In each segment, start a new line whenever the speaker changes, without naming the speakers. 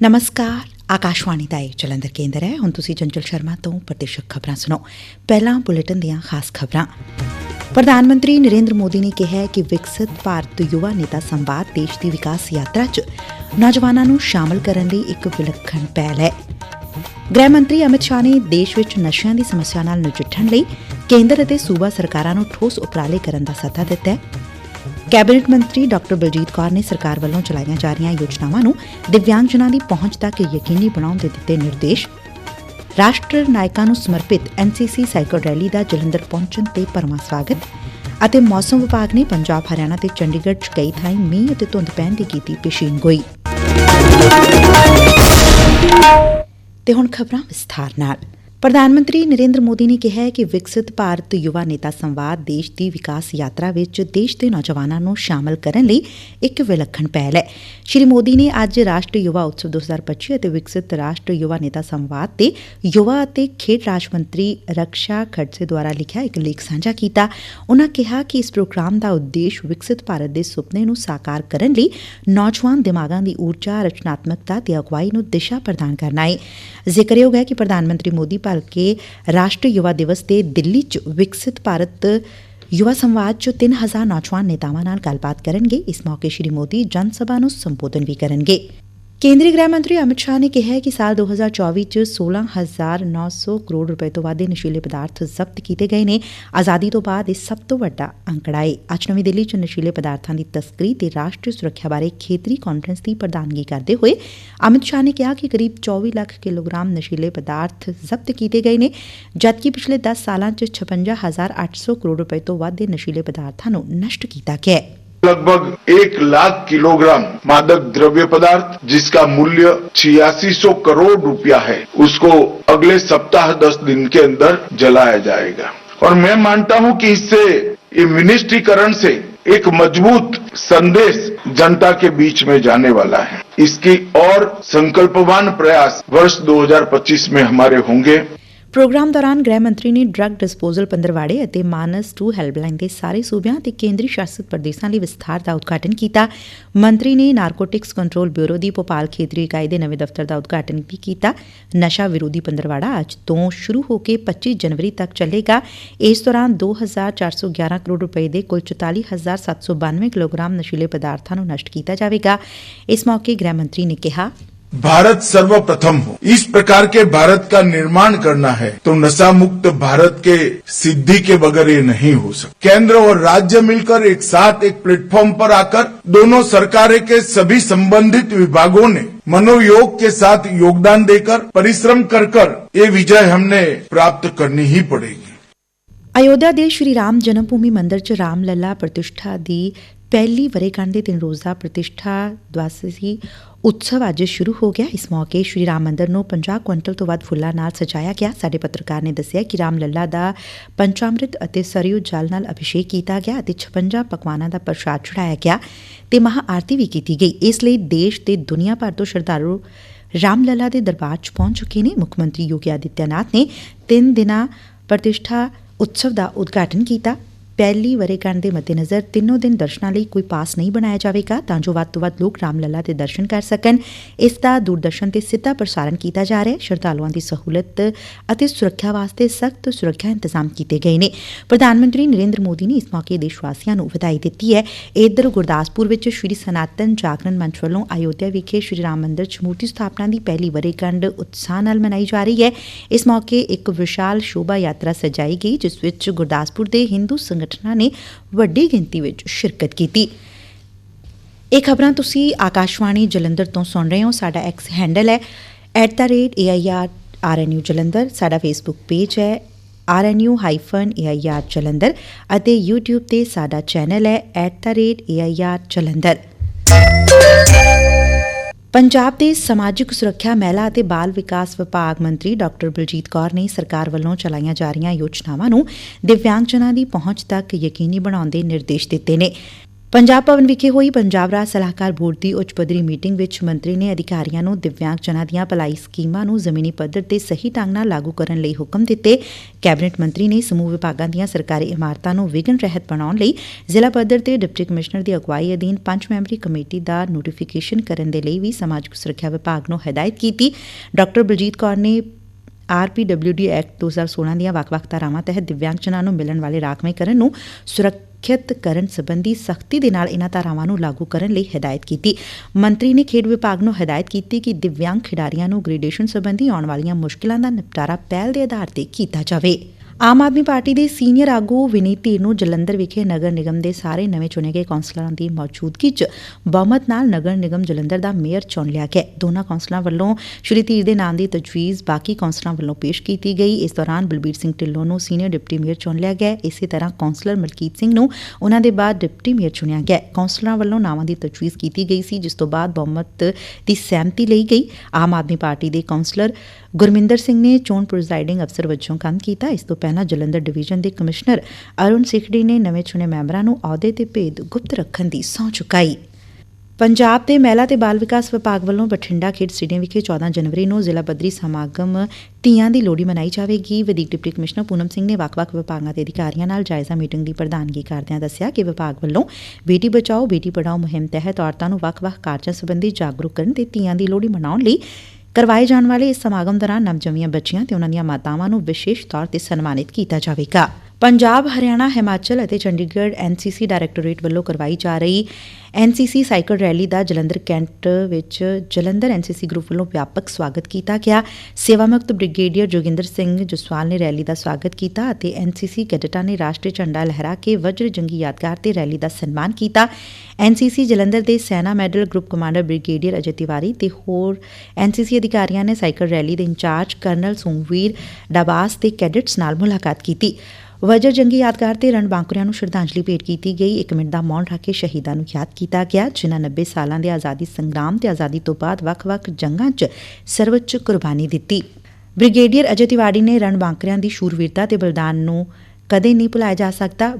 ਨਮਸਕਾਰ ਆਕਾਸ਼ਵਾਣੀ ਦਾ ਇਹ ਜਲੰਧਰ ਕੇਂਦਰ ਹੈ ਹੁਣ ਤੁਸੀਂ ਚੰਚਲ ਸ਼ਰਮਾ ਤੋਂ ਪ੍ਰਤੀਸ਼ਕ ਖਬਰਾਂ ਸੁਣੋ ਪਹਿਲਾਂ ਬੁਲੇਟਿਨ ਦੀਆਂ ਖਾਸ ਖਬਰਾਂ ਪ੍ਰਧਾਨ ਮੰਤਰੀ ਨਰਿੰਦਰ ਮੋਦੀ ਨੇ ਕਿਹਾ ਕਿ ਵਿਕਸਿਤ ਭਾਰਤ ਯੁਵਾ ਨੇਤਾ ਸੰਵਾਦ ਦੇਸ਼ ਦੀ ਵਿਕਾਸ ਯਾਤਰਾ 'ਚ ਨੌਜਵਾਨਾਂ ਨੂੰ ਸ਼ਾਮਲ ਕਰਨ ਲਈ ਇੱਕ ਵਿਲੱਖਣ ਪਹਿਲ ਹੈ ਗ੍ਰਹਿ ਮੰਤਰੀ ਅਮਿਤ ਸ਼ਾਹ ਨੇ ਦੇਸ਼ ਵਿੱਚ ਨਸ਼ਿਆਂ ਦੀ ਸਮੱਸਿਆ ਨਾਲ ਨਜਿੱਠਣ ਲਈ ਕੇਂਦਰ ਅਤੇ ਸੂਬਾ ਸਰਕਾਰਾਂ ਨੂੰ ਠੋਸ ਉਪਰਾਲੇ ਕਰਨ ਦਾ ਸੱਦਾ ਦਿੱਤਾ ਹੈ ਕੈਬਨਿਟ ਮੰਤਰੀ ਡਾਕਟਰ ਬਲਜੀਤ ਕੌਰ ਨੇ ਸਰਕਾਰ ਵੱਲੋਂ ਚਲਾਈਆਂ ਜਾ ਰਹੀਆਂ ਯੋਜਨਾਵਾਂ ਨੂੰ ਦਿਵਿਆਂਗਜਨਾਂ ਦੀ ਪਹੁੰਚ ਤੱਕ ਯਕੀਨੀ ਬਣਾਉਣ ਦੇ ਦਿੱਤੇ ਨਿਰਦੇਸ਼। ਰਾਸ਼ਟਰ ਨਾਇਕਾਂ ਨੂੰ ਸਮਰਪਿਤ ਐਨਸੀਸੀ ਸਾਈਕਲ ਰੈਲੀ ਦਾ ਜਲੰਧਰ ਪਹੁੰਚਣ ਤੇ ਭਰਵਾਂ ਸਵਾਗਤ ਅਤੇ ਮੌਸਮ ਵਿਭਾਗ ਨੇ ਪੰਜਾਬ, ਹਰਿਆਣਾ ਤੇ ਚੰਡੀਗੜ੍ਹ 'ਚ ਕਈ ਥਾਈਂ ਮੀਂਹ ਅਤੇ ਧੁੰਦ ਪੈਣ ਦੀ ਕੀਤੀ ਪੇਸ਼ੀਨਗੋਈ ਤੇ ਹੁਣ ਖਬਰਾਂ ਵਿਸਥਾਰ ਨਾਲ। ਪ੍ਰਧਾਨ ਮੰਤਰੀ ਨਰਿੰਦਰ ਮੋਦੀ ਨੇ ਕਿਹਾ ਹੈ ਕਿ ਵਿਕਸਿਤ ਭਾਰਤ ਯੁਵਾ ਨੇਤਾ ਸੰਵਾਦ ਦੇਸ਼ ਦੀ ਵਿਕਾਸ ਯਾਤਰਾ ਵਿੱਚ ਦੇਸ਼ ਦੇ ਨੌਜਵਾਨਾਂ ਨੂੰ ਸ਼ਾਮਲ ਕਰਨ ਲਈ ਇੱਕ ਵਿਲੱਖਣ ਪਹਿਲ ਹੈ। ਸ਼੍ਰੀ ਮੋਦੀ ਨੇ ਅੱਜ ਰਾਸ਼ਟਰੀ ਯੁਵਾ ਉਤਸਵ 2025 ਅਤੇ ਵਿਕਸਿਤ ਰਾਸ਼ਟਰ ਯੁਵਾ ਨੇਤਾ ਸੰਵਾਦ ਤੇ ਯੁਵਾ ਅਤੇ ਖੇਡ ਰਾਜ ਮੰਤਰੀ ਰਕਸ਼ਾ ਖੜਸੇ ਦੁਆਰਾ ਲਿਖਿਆ ਇੱਕ ਲੇਖ ਸਾਂਝਾ ਕੀਤਾ। ਉਨ੍ਹਾਂ ਕਿਹਾ ਕਿ ਇਸ ਪ੍ਰੋਗਰਾਮ ਦਾ ਉਦੇਸ਼ ਵਿਕਸਿਤ ਭਾਰਤ ਦੇ ਸੁਪਨੇ ਨੂੰ ਸਾਕਾਰ ਕਰਨ ਲਈ ਨੌਜਵਾਨ ਦਿਮਾਗਾਂ ਦੀ ਊਰਜਾ, ਰਚਨਾਤਮਕਤਾ ਤੇ ਅਗਵਾਈ ਨੂੰ ਦਿਸ਼ਾ ਪ੍ਰਦਾਨ ਕਰਨਾ ਹੈ। ਜ਼ਿਕਰਯੋਗ ਹੈ ਕਿ ਪ੍ਰਧਾਨ ਮੰਤਰੀ ਮੋਦੀ ਭਲਕੇ ਰਾਸ਼ਟਰੀ ਯੁਵਾ ਦਿਵਸ ਤੇ ਦਿੱਲੀ 'ਚ ਵਿਕਸਿਤ ਭਾਰਤ ਯੁਵਾ ਸੰਵਾਦ 'ਚ 3000 ਨੌਜਵਾਨ ਨੇਤਾਵਾਂ ਨਾਲ ਗੱਲਬਾਤ ਕਰਨਗੇ। ਇਸ ਮੌਕੇ ਸ਼੍ਰੀ ਮੋਦੀ ਜਨ ਸਭਾ ਨੂੰ ਸੰਬੋਧਨ ਵੀ ਕਰਨਗੇ। ਕੇਂਦਰੀ ਗ੍ਰਹਿ ਮੰਤਰੀ ਅਮਿਤ ਸ਼ਾਹ ਨੇ ਕਿਹਾ ਕਿ ਸਾਲ 2024 ਚ 16900 ਕਰੋੜ ਰੁਪਏ ਤੋਂ ਵੱਧ ਦੇ ਨਸ਼ੀਲੇ ਪਦਾਰਥ ਜ਼ਬਤ ਕੀਤੇ ਗਏ ਨੇ। ਆਜ਼ਾਦੀ ਤੋਂ ਬਾਅਦ ਇਹ ਸਭ ਤੋਂ ਵੱਡਾ ਅੰਕੜਾ ਏ ਅੱਜ ਨਵੀਂ ਦਿੱਲੀ ਚ ਨਸ਼ੀਲੇ ਪਦਾਰਥਾਂ ਦੀ ਤਸਕਰੀ ਤੇ ਰਾਸ਼ਟਰੀ ਸੁਰੱਖਿਆ ਬਾਰੇ ਖੇਤਰੀ ਕਾਨਫਰੰਸ ਦੀ ਪ੍ਰਧਾਨਗੀ ਕਰਦੇ ਹੋਏ ਅਮਿਤ ਸ਼ਾਹ ਨੇ ਕਿਹਾ ਕਿ ਕਰੀਬ 24 ਲੱਖ ਕਿਲੋਗ੍ਰਾਮ ਨਸ਼ੀਲੇ ਪਦਾਰਥ ਜ਼ਬਤ ਕੀਤੇ ਗਏ ਨੇ, ਜਦਕਿ ਪਿਛਲੇ 10 ਸਾਲਾਂ ਚ 56800 ਕਰੋੜ ਰੁਪਏ ਤੋਂ ਵੱਧ ਦੇ ਨਸ਼ੀਲੇ ਪਦਾਰਥਾਂ ਨੂੰ ਨਸ਼ਟ ਕੀਤਾ ਗਿਆ ਹੈ।
लगभग एक लाख किलोग्राम मादक द्रव्य पदार्थ, जिसका मूल्य छियासी सौ करोड़ रुपया है, उसको अगले सप्ताह दस दिन के अंदर जलाया जाएगा। और मैं मानता हूँ कि इससे ये मिनिस्ट्रीकरण से एक मज़बूत संदेश जनता के बीच में जाने वाला है। इसकी और संकल्पवान प्रयास वर्ष 2025 में हमारे होंगे।
ਪ੍ਰੋਗਰਾਮ ਦੌਰਾਨ ਗ੍ਰਹਿ ਮੰਤਰੀ ਨੇ ਡਰੱਗ ਡਿਸਪੋਜ਼ਲ ਪੰਦਰਵਾੜੇ ਅਤੇ ਮਾਨਸ 2 ਹੈਲਪਲਾਈਨ ਦੇ ਸਾਰੇ ਸੂਬਿਆਂ ਤੇ ਕੇਂਦਰੀ ਸ਼ਾਸਿਤ ਪ੍ਰਦੇਸ਼ਾਂ ਲਈ ਵਿਸਥਾਰ ਦਾ ਉਦਘਾਟਨ ਕੀਤਾ। ਮੰਤਰੀ ਨੇ ਨਾਰਕੋਟਿਕਸ ਕੰਟਰੋਲ ਬਿਊਰੋ ਦੀ ਭੋਪਾਲ ਖੇਤਰੀ ਇਕਾਈ ਦੇ ਨਵੇਂ ਦਫ਼ਤਰ ਦਾ ਉਦਘਾਟਨ ਵੀ ਕੀਤਾ। ਨਸ਼ਾ ਵਿਰੋਧੀ ਪੰਦਰਵਾੜਾ ਅੱਜ ਤੋਂ ਸ਼ੁਰੂ ਹੋ ਕੇ 25 ਜਨਵਰੀ ਤੱਕ ਚੱਲੇਗਾ। ਇਸ ਦੌਰਾਨ 2411 ਕਰੋੜ ਰੁਪਏ ਦੇ ਕੁੱਲ 44792 ਕਿਲੋਗ੍ਰਾਮ ਨਸ਼ੀਲੇ ਪਦਾਰਥਾਂ ਨੂੰ ਨਸ਼ਟ ਕੀਤਾ ਜਾਵੇਗਾ। ਇਸ ਮੌਕੇ ਗ੍ਰਹਿ ਮੰਤਰੀ ਨੇ ਕਿਹਾ
भारत सर्वप्रथम हो इस प्रकार के भारत का निर्माण करना है तो नशा मुक्त भारत के सिद्धि के बगैर ये नहीं हो सकता केंद्र और राज्य मिलकर एक साथ एक प्लेटफॉर्म पर आकर दोनों सरकारें के सभी संबंधित विभागों ने मनोयोग के साथ योगदान देकर परिश्रम कर कर ये विजय हमने प्राप्त करनी ही पड़ेगी
ਅਯੋਧਿਆ ਦੇ ਸ਼੍ਰੀ ਰਾਮ ਜਨਮ ਭੂਮੀ ਮੰਦਿਰ 'ਚ ਰਾਮ ਲੱਲਾ ਪ੍ਰਤਿਸ਼ਠਾ ਦੀ ਪਹਿਲੀ ਵਰੇਗੰਢ ਦੇ ਤਿੰਨ ਰੋਜ਼ਾ ਪ੍ਰਤਿਸ਼ਠਾ ਦਵਾਸੀ ਉਤਸਵ ਅੱਜ ਸ਼ੁਰੂ ਹੋ ਗਿਆ। ਇਸ ਮੌਕੇ ਸ਼੍ਰੀ ਰਾਮ ਮੰਦਰ ਨੂੰ 50 ਕੁਇੰਟਲ ਤੋਂ ਵੱਧ ਫੁੱਲਾਂ ਨਾਲ ਸਜਾਇਆ ਗਿਆ। ਸਾਡੇ ਪੱਤਰਕਾਰ ਨੇ ਦੱਸਿਆ ਕਿ ਰਾਮ ਲੱਲਾ ਦਾ ਪੰਚਾਮ੍ਰਿਤ ਅਤੇ ਸਰਯੂ ਜਲ ਨਾਲ ਅਭਿਸ਼ੇਕ ਕੀਤਾ ਗਿਆ ਅਤੇ 56 ਪਕਵਾਨਾਂ ਦਾ ਪ੍ਰਸ਼ਾਦ ਚੜਾਇਆ ਗਿਆ ਤੇ ਮਹਾ ਆਰਤੀ ਵੀ ਕੀਤੀ ਗਈ। ਇਸ ਲਈ ਦੇਸ਼ ਤੇ ਦੁਨੀਆ ਭਰ ਤੋਂ ਸ਼ਰਧਾਲੂ ਰਾਮ ਲੱਲਾ ਦੇ ਦਰਬਾਰ 'ਚ ਪਹੁੰਚ ਚੁੱਕੇ ਨੇ। ਮੁੱਖ ਮੰਤਰੀ ਯੋਗੀ ਆਦਿੱਤਿਆਨਾਥ ਨੇ ਤਿੰਨ ਦਿਨਾਂ ਪ੍ਰਤਿਸ਼ਠਾ ਉਤਸਵ ਦਾ ਉਦਘਾਟਨ ਕੀਤਾ। ਪਹਿਲੀ ਵਰੇਗੰਢ ਦੇ ਮੱਦੇਨਜ਼ਰ ਤਿੰਨੋਂ ਦਿਨ ਦਰਸ਼ਨਾਂ ਲਈ ਕੋਈ ਪਾਸ ਨਹੀਂ ਬਣਾਇਆ ਜਾਵੇਗਾ, ਤਾਂ ਜੋ ਵੱਧ ਤੋਂ ਵੱਧ ਲੋਕ ਰਾਮਲੱਲਾ ਦੇ ਦਰਸ਼ਨ ਕਰ ਸਕਣ। ਇਸ ਦਾ ਦੂਰਦਰਸ਼ਨ ਤੇ ਸਿੱਧਾ ਪ੍ਰਸਾਰਣ ਕੀਤਾ ਜਾ ਰਿਹਾ ਹੈ। ਸ਼ਰਧਾਲੂਆਂ ਦੀ ਸਹੂਲਤ ਅਤੇ ਸੁਰੱਖਿਆ ਵਾਸਤੇ ਸਖਤ ਸੁਰੱਖਿਆ ਇੰਤਜ਼ਾਮ ਕੀਤੇ ਗਏ ਨੇ। ਪ੍ਰਧਾਨ ਮੰਤਰੀ ਨਰਿੰਦਰ ਮੋਦੀ ਨੇ ਇਸ ਮੌਕੇ ਦੇਸ਼ ਵਾਸੀਆਂ ਨੂੰ ਵਧਾਈ ਦਿੱਤੀ ਹੈ। ਇਧਰ ਗੁਰਦਾਸਪੁਰ ਵਿੱਚ ਸ਼੍ਰੀ ਸਨਾਤਨ ਜਾਗਰਣ ਮੰਚ ਵੱਲੋਂ ਅਯੋਧਿਆ ਵਿਖੇ ਸ਼੍ਰੀ ਰਾਮ ਮੰਦਿਰ 'ਚ ਮੂਰਤੀ ਸਥਾਪਨਾ ਦੀ ਪਹਿਲੀ ਵਰੇਗੰਢ ਉਤਸ਼ਾਹ ਨਾਲ ਮਨਾਈ ਜਾ ਰਹੀ ਹੈ। ਇਸ ਮੌਕੇ ਇੱਕ ਵਿਸ਼ਾਲ ਸ਼ੋਭਾ ਯਾਤਰਾ ਸਜਾਈ ਗਈ, ਜਿਸ ਵਿੱਚ ਗੁਰਦਾਸਪੁਰ ਦੇ ਹਿੰਦੂ ਸੰਗਠਨਾਂ ਨੇ ਵੱਡੀ ਗਿਣਤੀ ਵਿੱਚ ਸ਼ਿਰਕਤ ਕੀਤੀ। ਇਹ ਖਬਰਾਂ ਤੁਸੀਂ ਆਕਾਸ਼ਵਾਣੀ ਜਲੰਧਰ ਤੋਂ ਸੁਣ ਰਹੇ ਹੋ। ਸਾਡਾ ਐਕਸ ਹੈਂਡਲ ਹੈ @air ਜਲੰਧਰ। ਸਾਡਾ ਫੇਸਬੁੱਕ ਪੇਜ ਹੈ rnu-air ਜਲੰਧਰ ਅਤੇ YouTube ਤੇ ਸਾਡਾ ਚੈਨਲ ਹੈ @air ਜਲੰਧਰ। ਪੰਜਾਬ ਦੇ ਸਮਾਜਿਕ ਸੁਰੱਖਿਆ ਮਹਿਲਾ ਅਤੇ ਬਾਲ ਵਿਕਾਸ ਵਿਭਾਗ ਮੰਤਰੀ ਡਾਕਟਰ ਬਲਜੀਤ ਕੌਰ ਨੇ ਸਰਕਾਰ ਵੱਲੋਂ ਚਲਾਈਆਂ ਜਾ ਰਹੀਆਂ ਯੋਜਨਾਵਾਂ ਨੂੰ ਦਿਵਿਆਂਗਜਨਾਂ ਦੀ ਪਹੁੰਚ ਤੱਕ ਯਕੀਨੀ ਬਣਾਉਣ ਦੇ ਨਿਰਦੇਸ਼ ਦਿੱਤੇ ਨੇ। ਪੰਜਾਬ ਭਵਨ ਵਿਖੇ ਹੋਈ ਪੰਜਾਬ ਰਾਜ ਸਲਾਹਕਾਰ ਬੋਰਡ ਦੀ ਉੱਚ ਪੱਧਰੀ ਮੀਟਿੰਗ ਵਿੱਚ ਮੰਤਰੀ ਨੇ ਅਧਿਕਾਰੀਆਂ ਨੂੰ ਦਿਵਿਆਂਗ ਜਨਾਂ ਦੀਆਂ ਭਲਾਈ ਸਕੀਮਾਂ ਨੂੰ ਜ਼ਮੀਨੀ ਪੱਧਰ ਤੇ ਸਹੀ ਢੰਗ ਨਾਲ ਲਾਗੂ ਕਰਨ ਲਈ ਹੁਕਮ ਦਿੱਤੇ। ਕੈਬਨਿਟ ਮੰਤਰੀ ਨੇ ਸਮੂਹ ਵਿਭਾਗਾਂ ਦੀਆਂ ਸਰਕਾਰੀ ਇਮਾਰਤਾਂ ਨੂੰ ਵਿਘਨ ਰਹਿਤ ਬਣਾਉਣ ਲਈ ਜ਼ਿਲ੍ਹਾ ਪੱਧਰ ਤੇ ਡਿਪਟੀ ਕਮਿਸ਼ਨਰ ਦੀ ਅਗਵਾਈ ਅਧੀਨ ਪੰਜ ਮੈਂਬਰੀ ਕਮੇਟੀ ਦਾ ਨੋਟੀਫਿਕੇਸ਼ਨ ਕਰਨ ਦੇ ਲਈ ਵੀ ਸਮਾਜਿਕ ਸੁਰੱਖਿਆ ਵਿਭਾਗ ਨੂੰ ਹਦਾਇਤ ਕੀਤੀ। ਡਾ ਬਲਜੀਤ ਕੌਰ ਨੇ ਆਰਪੀਡਬਲਿਊਡੀ ਐਕਟ 2016 ਦੀਆਂ ਵੱਖ-ਵੱਖ ਧਾਰਾਵਾਂ ਤਹਿਤ ਦਿਵਿਆਂਗਜਨਾਂ ਨੂੰ ਮਿਲਣ ਵਾਲੇ ਰਾਖਵੇਂਕਰਨ ਨੂੰ ਸੁਰੱਖਿਅਤ ਕਰਨ ਸੰਬੰਧੀ ਸਖਤੀ ਦੇ ਨਾਲ ਇਹਨਾਂ ਧਾਰਾਵਾਂ ਨੂੰ ਲਾਗੂ ਕਰਨ ਲਈ ਹਦਾਇਤ ਕੀਤੀ। ਮੰਤਰੀ ਨੇ ਖੇਡ ਵਿਭਾਗ ਨੂੰ ਹਦਾਇਤ ਕੀਤੀ ਕਿ ਦਿਵਿਆਂਗ ਖਿਡਾਰੀਆਂ ਨੂੰ ਗ੍ਰੇਡੇਸ਼ਨ ਸੰਬੰਧੀ ਆਉਣ ਵਾਲੀਆਂ ਮੁਸ਼ਕਲਾਂ ਦਾ ਨਿਪਟਾਰਾ ਪਹਿਲ ਦੇ ਆਧਾਰ ਤੇ ਕੀਤਾ ਜਾਵੇ। ਆਮ ਆਦਮੀ ਪਾਰਟੀ ਦੇ ਸੀਨੀਅਰ ਆਗੂ ਵਿਨੀਤ ਧੀਰ ਨੂੰ ਜਲੰਧਰ ਵਿਖੇ ਨਗਰ ਨਿਗਮ ਦੇ ਸਾਰੇ ਨਵੇਂ ਚੁਣੇ ਗਏ ਕੌਂਸਲਰਾਂ ਦੀ ਮੌਜੂਦਗੀ 'ਚ ਬਹੁਮਤ ਨਾਲ ਨਗਰ ਨਿਗਮ ਜਲੰਧਰ ਦਾ ਮੇਅਰ ਚੁਣ ਲਿਆ ਗਿਆ। ਦੋਨਾਂ ਕੌਂਸਲਰਾਂ ਵੱਲੋਂ ਸ਼੍ਰੀ ਧੀਰ ਦੇ ਨਾਮ ਦੀ ਤਜਵੀਜ਼ ਬਾਕੀ ਕੌਂਸਲਰਾਂ ਵੱਲੋਂ ਪੇਸ਼ ਕੀਤੀ ਗਈ। ਇਸ ਦੌਰਾਨ ਬਲਬੀਰ ਸਿੰਘ ਢਿੱਲੋਂ ਨੂੰ ਸੀਨੀਅਰ ਡਿਪਟੀ ਮੇਅਰ ਚੁਣ ਲਿਆ ਗਿਆ। ਇਸੇ ਤਰ੍ਹਾਂ ਕੌਂਸਲਰ ਮਲਕੀਤ ਸਿੰਘ ਨੂੰ ਉਹਨਾਂ ਦੇ ਬਾਅਦ ਡਿਪਟੀ ਮੇਅਰ ਚੁਣਿਆ ਗਿਆ। ਕੌਂਸਲਰਾਂ ਵੱਲੋਂ ਨਾਵਾਂ ਦੀ ਤਜਵੀਜ਼ ਕੀਤੀ ਗਈ ਸੀ, ਜਿਸ ਤੋਂ ਬਾਅਦ ਬਹੁਮਤ ਦੀ ਸਹਿਮਤੀ ਲਈ ਗਈ। ਆਮ ਆਦਮੀ ਪਾਰਟੀ ਦੇ ਕੌਂਸਲਰ ਗੁਰਮਿੰਦਰ ਸਿੰਘ ਨੇ ਚੋਣ ਪ੍ਰੈਜ਼ਾਈਡਿੰਗ ਅਫਸਰ ਵਜੋਂ ਕੰਮ ਕੀਤਾ। ਇਸ ਤੋਂ ਪਹਿਲਾਂ ਜਲੰਧਰ ਡਿਵੀਜ਼ਨ ਦੇ ਕਮਿਸ਼ਨਰ ਅਰੁਣ ਸਿਖੜੀ ਨੇ ਨਵੇਂ ਚੁਣੇ ਮੈਂਬਰਾਂ ਨੂੰ ਅਹੁਦੇ ਤੇ ਭੇਦ ਗੁਪਤ ਰੱਖਣ ਦੀ ਸਹੁੰ ਚੁਕਾਈ। ਪੰਜਾਬ ਦੇ ਮਹਿਲਾ ਤੇ ਬਾਲ ਵਿਕਾਸ ਵਿਭਾਗ ਵੱਲੋਂ ਬਠਿੰਡਾ ਖੇਡ ਸਟੇਡੀਅਮ ਵਿਖੇ 14 ਜਨਵਰੀ ਨੂੰ ਜ਼ਿਲ੍ਹਾ ਪੱਧਰੀ ਸਮਾਗਮ ਧੀਆਂ ਦੀ ਲੋਹੜੀ ਮਨਾਈ ਜਾਵੇਗੀ। ਵਧੀਕ ਡਿਪਟੀ ਕਮਿਸ਼ਨਰ ਪੂਨਮ ਸਿੰਘ ਨੇ ਵੱਖ-ਵੱਖ ਵਿਭਾਗਾਂ ਦੇ ਅਧਿਕਾਰੀਆਂ ਨਾਲ ਜਾਇਜ਼ਾ ਮੀਟਿੰਗ ਦੀ ਪ੍ਰਧਾਨਗੀ ਕਰਦਿਆਂ ਦੱਸਿਆ ਕਿ ਵਿਭਾਗ ਵੱਲੋਂ ਬੇਟੀ ਬਚਾਓ, ਬੇਟੀ ਪੜਾਓ ਮੁਹਿੰਮ ਤਹਿਤ ਔਰਤਾਂ ਨੂੰ ਵੱਖ-ਵੱਖ ਕਾਰਜਾਂ ਸੰਬੰਧੀ ਜਾਗਰੂਕ ਕਰਨ ਤੇ ਧੀਆਂ ਦੀ ਲੋਹੜੀ ਮਨਾਉਣ ਲਈ ਕਰਵਾਏ ਜਾਣ ਵਾਲੇ ਇਸ ਸਮਾਗਮ ਦੌਰਾਨ ਨਵਜੰਮੀਆਂ ਬੱਚੀਆਂ ਤੇ ਉਨ੍ਹਾਂ ਦੀਆਂ ਮਾਤਾਵਾਂ ਨੂੰ ਵਿਸ਼ੇਸ਼ ਤੌਰ ਤੇ ਸਨਮਾਨਿਤ ਕੀਤਾ ਜਾਵੇਗਾ। ਪੰਜਾਬ, ਹਰਿਆਣਾ, ਹਿਮਾਚਲ ਅਤੇ ਚੰਡੀਗੜ੍ਹ ਐਨਸੀਸੀ ਡਾਇਰੈਕਟੋਰੇਟ ਵੱਲੋਂ ਕਰਵਾਈ ਜਾ ਰਹੀ ਐਨਸੀਸੀ ਸਾਈਕਲ ਰੈਲੀ ਦਾ ਜਲੰਧਰ ਕੈਂਟ ਵਿੱਚ ਜਲੰਧਰ ਐਨਸੀਸੀ ਗਰੁੱਪ ਵੱਲੋਂ ਵਿਆਪਕ ਸਵਾਗਤ ਕੀਤਾ ਗਿਆ। ਸੇਵਾ ਮੁਕਤ ਬ੍ਰਿਗੇਡੀਅਰ ਜੋਗਿੰਦਰ ਸਿੰਘ ਜਸਵਾਲ ਨੇ ਰੈਲੀ ਦਾ ਸਵਾਗਤ ਕੀਤਾ ਅਤੇ ਐਨਸੀਸੀ ਕੈਡਟਾਂ ਨੇ ਰਾਸ਼ਟਰੀ ਝੰਡਾ ਲਹਿਰਾ ਕੇ ਵਜਰ ਜੰਗੀ ਯਾਦਗਾਰ ਤੇ ਰੈਲੀ ਦਾ ਸਨਮਾਨ ਕੀਤਾ। ਐਨਸੀਸੀ ਜਲੰਧਰ ਦੇ Sena medal group commander brigadier Ajay Tiwari ਤੇ ਹੋਰ ਐਨਸੀਸੀ ਅਧਿਕਾਰੀਆਂ ਨੇ ਸਾਈਕਲ ਰੈਲੀ ਦੇ ਇੰਚਾਰਜ ਕਰਨਲ ਸੋਮਵੀਰ ਡਾਬਾਸ ਤੇ ਕੈਡਟਸ ਨਾਲ ਮੁਲਾਕਾਤ ਕੀਤੀ। ਵਜਰ ਜੰਗੀ ਯਾਦਗਾਰ ਤੇ ਰਣ ਬਾਂਕਰਿਆਂ ਨੂੰ ਸ਼ਰਧਾਂਜਲੀ ਭੇਟ ਕੀਤੀ ਗਈ। ਇੱਕ ਮਿੰਟ ਦਾ ਮੌਨ ਰੱਖ ਕੇ ਸ਼ਹੀਦਾਂ ਨੂੰ ਯਾਦ ਕੀਤਾ ਗਿਆ, ਜਿਨ੍ਹਾਂ 90 ਸਾਲਾਂ ਦੇ ਆਜ਼ਾਦੀ ਸੰਗਰਾਮ ਤੇ ਆਜ਼ਾਦੀ ਤੋਂ ਬਾਅਦ ਵੱਖ-ਵੱਖ ਜੰਗਾਂ 'ਚ ਸਰਵਉੱਚ ਕੁਰਬਾਨੀ ਦਿੱਤੀ। ਬ੍ਰਿਗੇਡੀਅਰ ਅਜੇ ਤਿਵਾੜੀ ਨੇ ਰਣ ਬਾਂਕਰਿਆਂ ਦੀ ਸ਼ੂਰਵੀਰਤਾ ਤੇ ਬਲੀਦਾਨ ਨੂੰ ਕਦੇ ਨਹੀਂ ਭੁਲਾਇਆ ਜਾ ਸਕਦਾ।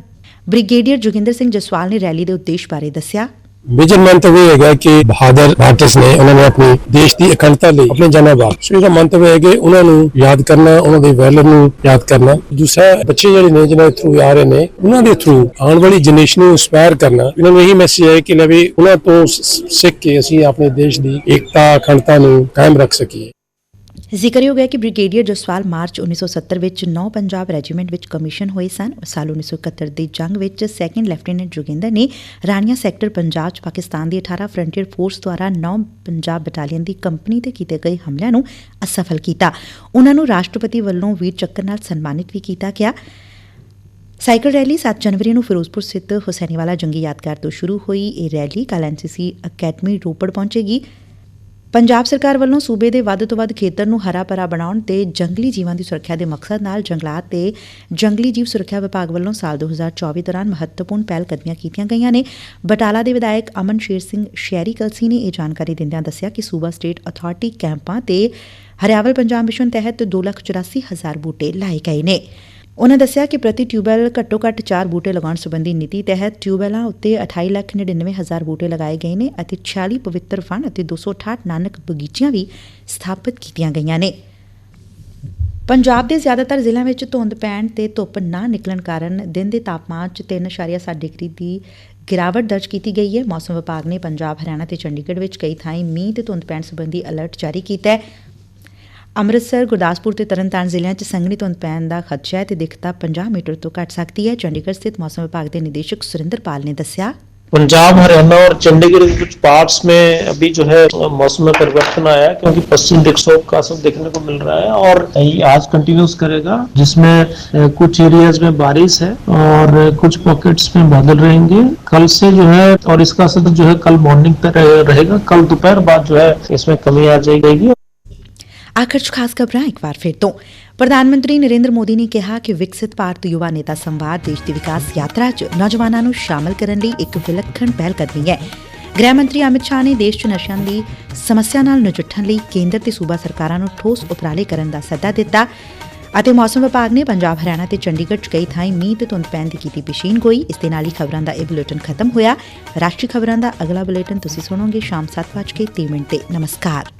ਬ੍ਰਿਗੇਡੀਅਰ ਜੋਗਿੰਦਰ ਸਿੰਘ ਜਸਵਾਲ ਨੇ ਰੈਲੀ ਦੇ ਉਦੇਸ਼ ਬਾਰੇ ਦੱਸਿਆ।
ਮੇਜਰ ਮੰਤਵ ਇਹ ਹੈਗਾ ਕਿ ਬਹਾਦਰ ਆਰਟਿਸਟ ਨੇ ਉਹਨਾਂ ਨੇ ਆਪਣੀ ਦੇਸ਼ ਦੀ ਅਖੰਡਤਾ ਲਈ ਆਪਣੇ ਜਾਨਾਂ ਵਾਰ ਸੋ ਇਹਦਾ ਮੰਤਵ ਹੈ ਕਿ ਉਹਨਾਂ ਨੂੰ ਯਾਦ ਕਰਨਾ, ਉਹਨਾਂ ਦੇ ਵੈਲਰ ਨੂੰ ਯਾਦ ਕਰਨਾ। ਦੂਸਰਾ ਬੱਚੇ ਜਿਹੜੇ ਨੇ, ਜਿਹਨਾਂ ਥਰੂ ਆ ਰਹੇ ਨੇ, ਉਹਨਾਂ ਦੇ ਥਰੂ ਆਉਣ ਵਾਲੀ ਜਨਰੇਸ਼ਨ ਨੂੰ ਇੰਸਪਾਇਰ ਕਰਨਾ। ਇਹਨਾਂ ਨੂੰ ਇਹੀ ਮੈਸੇਜ ਹੈ ਕਿ ਲੈ ਉਹਨਾਂ ਤੋਂ ਸਿੱਖ ਕੇ ਅਸੀਂ ਆਪਣੇ ਦੇਸ਼ ਦੀ ਏਕਤਾ, ਅਖੰਡਤਾ ਨੂੰ ਕਾਇਮ ਰੱਖ ਸਕੀਏ।
ਜ਼ਿਕਰਯੋਗ ਹੈ ਕਿ ਬ੍ਰਿਗੇਡੀਅਰ ਜਸਵਾਲ ਮਾਰਚ 1970 ਵਿੱਚ 9 ਪੰਜਾਬ ਰੈਜੀਮੈਂਟ ਵਿੱਚ ਕਮਿਸ਼ਨ ਹੋਏ ਸਨ। ਸਾਲ 1971 ਦੀ ਜੰਗ ਵਿੱਚ ਸੈਕੰਡ ਲੈਫਟੀਨੈਂਟ ਜੋਗਿੰਦਰ ਨੇ ਰਾਣੀਆਂ ਸੈਕਟਰ ਪੰਜਾਬ 'ਚ ਪਾਕਿਸਤਾਨ ਦੀ 18 ਫਰੰਟੀਅਰ ਫੋਰਸ ਦੁਆਰਾ 9 ਪੰਜਾਬ ਬਟਾਲੀਅਨ ਦੀ ਕੰਪਨੀ ਤੇ ਕੀਤੇ ਗਏ ਹਮਲਿਆਂ ਨੂੰ ਅਸਫਲ ਕੀਤਾ। ਉਹਨਾਂ ਨੂੰ ਰਾਸ਼ਟਰਪਤੀ ਵੱਲੋਂ ਵੀਰ ਚੱਕਰ ਨਾਲ ਸਨਮਾਨਿਤ ਵੀ ਕੀਤਾ ਗਿਆ। ਸਾਈਕਲ ਰੈਲੀ 7 ਜਨਵਰੀ ਨੂੰ ਫਿਰੋਜ਼ਪੁਰ ਸਥਿਤ ਹੁਸੈਨੀਵਾਲਾ ਜੰਗੀ ਯਾਦਗਾਰ ਤੋਂ ਸ਼ੁਰੂ ਹੋਈ। ਇਹ ਰੈਲੀ ਕੱਲ ਐਨਸੀਸੀ ਅਕੈਡਮੀ ਰੋਪੜ ਪਹੁੰਚੇਗੀ। ਪੰਜਾਬ ਸਰਕਾਰ ਵੱਲੋਂ ਸੂਬੇ ਦੇ ਵੱਧ ਤੋਂ ਵੱਧ ਖੇਤਰ ਨੂੰ ਹਰਾ ਭਰਾ ਬਣਾਉਣ ਤੇ ਜੰਗਲੀ ਜੀਵਾਂ ਦੀ ਸੁਰੱਖਿਆ ਦੇ ਮਕਸਦ ਨਾਲ ਜੰਗਲਾਤ ਤੇ ਜੰਗਲੀ ਜੀਵ ਸੁਰੱਖਿਆ ਵਿਭਾਗ ਵੱਲੋਂ ਸਾਲ 2024 ਦੌਰਾਨ ਮਹੱਤਵਪੂਰਨ ਪਹਿਲ ਕਦਮੀਆਂ ਕੀਤੀਆਂ ਗਈਆਂ ਨੇ। ਬਟਾਲਾ ਦੇ ਵਿਧਾਇਕ ਅਮਨ ਸ਼ੇਰ ਸਿੰਘ ਸ਼ਹਿਰੀ ਕਲਸੀ ਨੇ ਇਹ ਜਾਣਕਾਰੀ ਦਿੰਦਿਆਂ ਦੱਸਿਆ ਕਿ ਸੂਬਾ ਸਟੇਟ ਅਥਾਰਟੀ ਕੈਂਪਾਂ ਤੇ ਹਰਿਆਵਲ ਪੰਜਾਬ ਮਿਸ਼ਨ ਤਹਿਤ 284000 ਬੂਟੇ ਲਾਏ ਗਏ ਨੇ। ਉਨ੍ਹਾਂ ਦੱਸਿਆ ਕਿ ਪ੍ਰਤੀ ਟਿਊਬਵੈੱਲ ਘੱਟੋ ਘੱਟ 4 ਬੂਟੇ ਲਗਾਉਣ ਸਬੰਧੀ ਨੀਤੀ ਤਹਿਤ ਟਿਊਬਵੈੱਲਾਂ ਉੱਤੇ 28 ਲੱਖ 99 ਹਜ਼ਾਰ ਬੂਟੇ ਲਗਾਏ ਗਏ ਨੇ ਅਤੇ 46 ਪਵਿੱਤਰ ਫਣ ਅਤੇ 268 ਨਾਨਕ ਬਗੀਚੀਆਂ ਵੀ ਸਥਾਪਿਤ ਕੀਤੀਆਂ ਗਈਆਂ ਨੇ। ਪੰਜਾਬ ਦੇ ਜ਼ਿਆਦਾਤਰ ਜ਼ਿਲ੍ਹਿਆਂ ਵਿੱਚ ਧੁੰਦ ਪੈਣ ਤੇ ਧੁੱਪ ਨਾ ਨਿਕਲਣ ਕਾਰਨ ਦਿਨ ਦੇ ਤਾਪਮਾਨ 'ਚ 3.7 ਡਿਗਰੀ ਦੀ ਗਿਰਾਵਟ ਦਰਜ ਕੀਤੀ ਗਈ ਹੈ। ਮੌਸਮ ਵਿਭਾਗ ਨੇ ਪੰਜਾਬ, ਹਰਿਆਣਾ ਤੇ ਚੰਡੀਗੜ੍ਹ ਵਿੱਚ ਕਈ ਥਾਈਂ ਮੀਂਹ ਤੇ ਧੁੰਦ ਪੈਣ ਸੰਬੰਧੀ ਅਲਰਟ ਜਾਰੀ ਕੀਤਾ ਹੈ। अमृतसर ਗੁਰਦਾਸਪੁਰ ਤੇ ਤਰਨਤਾਰਨ ਜ਼ਿਲ੍ਹਿਆਂ 'ਚ ਸੰਘਣੀ ਧੁੰਦ ਪੈਣ ਦਾ ਖਦਸ਼ਾ ਹੈ है ਦਿੱਖਤਾ 50 ਮੀਟਰ ਤੋਂ ਘੱਟ ਸਕਦੀ ਹੈ। ਚੰਡੀਗੜ੍ਹ ਸਥਿਤ ਮੌਸਮ ਵਿਭਾਗ ਦੇ ਨਿਦੇਸ਼ਕ सुरेंद्र ने ਦੱਸਿਆ।
पंजाब हरियाणा और चंडीगढ़ के कुछ पार्ट्स में अभी जो है मौसम में परिवर्तन आया है क्योंकि पश्चिम विक्षोभ का असर देखने को मिल रहा है और ये आज कंटिन्यूस करेगा जिसमें कुछ एरियाज़ में बारिश है और कुछ पॉकेट्स में बादल रहेंगे कल से जो है और इसका असर जो है कल मॉर्निंग तक रहेगा कल दोपहर बाद जो है इसमें कमी आ जाएगी
ਆਖਰ 'ਚ ਖਾਸ ਖਬਰਾਂ ਇੱਕ ਵਾਰ ਫਿਰ ਤੋਂ ਪ੍ਰਧਾਨ ਮੰਤਰੀ ਨਰਿੰਦਰ ਮੋਦੀ ਨੇ ਕਿਹਾ ਕਿ ਵਿਕਸਿਤ ਭਾਰਤ ਯੁਵਾ ਨੇਤਾ ਸੰਵਾਦ ਦੇਸ਼ ਦੀ ਵਿਕਾਸ ਯਾਤਰਾ 'ਚ ਨੌਜਵਾਨਾਂ ਨੂੰ ਸ਼ਾਮਲ ਕਰਨ ਲਈ ਇੱਕ ਵਿਲੱਖਣ ਪਹਿਲ ਕਦਮੀ ਹੈ ਗ੍ਰਹਿ ਮੰਤਰੀ ਅਮਿਤ ਸ਼ਾਹ ਨੇ ਦੇਸ਼ 'ਚ ਨਸ਼ਿਆਂ ਦੀ ਸਮੱਸਿਆ ਨਾਲ ਨਜਿੱਠਣ ਲਈ ਕੇਂਦਰ ਤੇ ਸੂਬਾ ਸਰਕਾਰਾਂ ਨੂੰ ਠੋਸ ਉਪਰਾਲੇ ਕਰਨ ਦਾ ਸੱਦਾ ਦਿੱਤਾ ਅਤੇ ਮੌਸਮ ਵਿਭਾਗ ਨੇ ਪੰਜਾਬ, ਹਰਿਆਣਾ ਤੇ ਚੰਡੀਗੜ੍ਹ 'ਚ ਕਈ ਥਾਈਂ ਮੀਂਹ ਤੇ ਧੁੰਦ ਪੈਣ ਦੀ ਕੀਤੀ ਪੇਸ਼ੀਨਗੋਈ ਇਸ ਦੇ ਨਾਲ ਹੀ ਖਬਰਾਂ ਦਾ ਇਹ ਬੁਲੇਟਿਨ ਖਤਮ ਹੋਇਆ। ਰਾਸ਼ਟਰੀ ਖਬਰਾਂ ਦਾ ਅਗਲਾ ਬੁਲੇਟਿਨ ਤੁਸੀਂ ਸੁਣੋਗੇ ਸ਼ਾਮ 7:30 ਮਿੰਟ ਤੇ। ਨਮਸਕਾਰ।